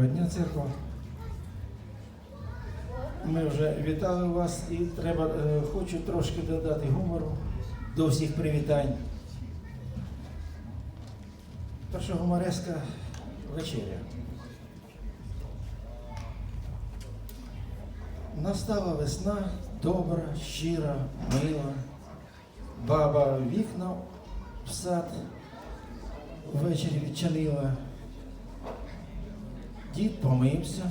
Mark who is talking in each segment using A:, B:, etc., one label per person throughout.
A: Доброго дня, церква. Ми вже вітали вас і треба, е, хочу трошки додати гумору до всіх привітань. Перша гумореска вечеря. Настала весна, добра, щира, мила. Баба вікна в сад ввечері відчинила. Дід помився,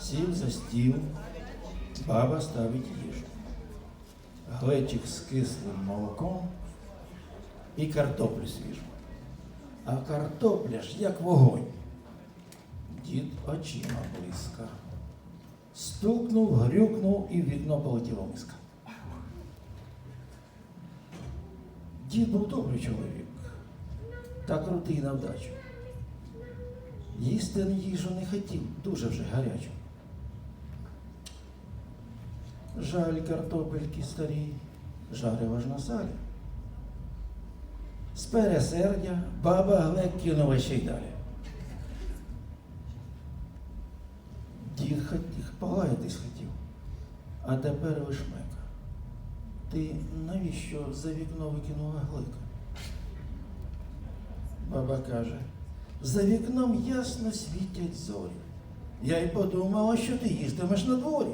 A: сів за стіл, баба ставить їжу. Глечик з кислим молоком і картоплю свіжу. А картопля ж як вогонь. Дід очима близька. Стукнув, грюкнув і вікно полетіла миска. Дід був добрий чоловік, та крутий на вдачу. Їсти їжу не хотів, дуже вже гарячу. Жаль картопельки старі, жарива ж на салі. З пересердя баба Глек кинула ще й далі. Дід полаятись хотів, а тепер вишмека. Ти навіщо за вікно викинула глика? Баба каже, за вікном ясно світять зорі. Я й подумала, що ти їстимеш на дворі.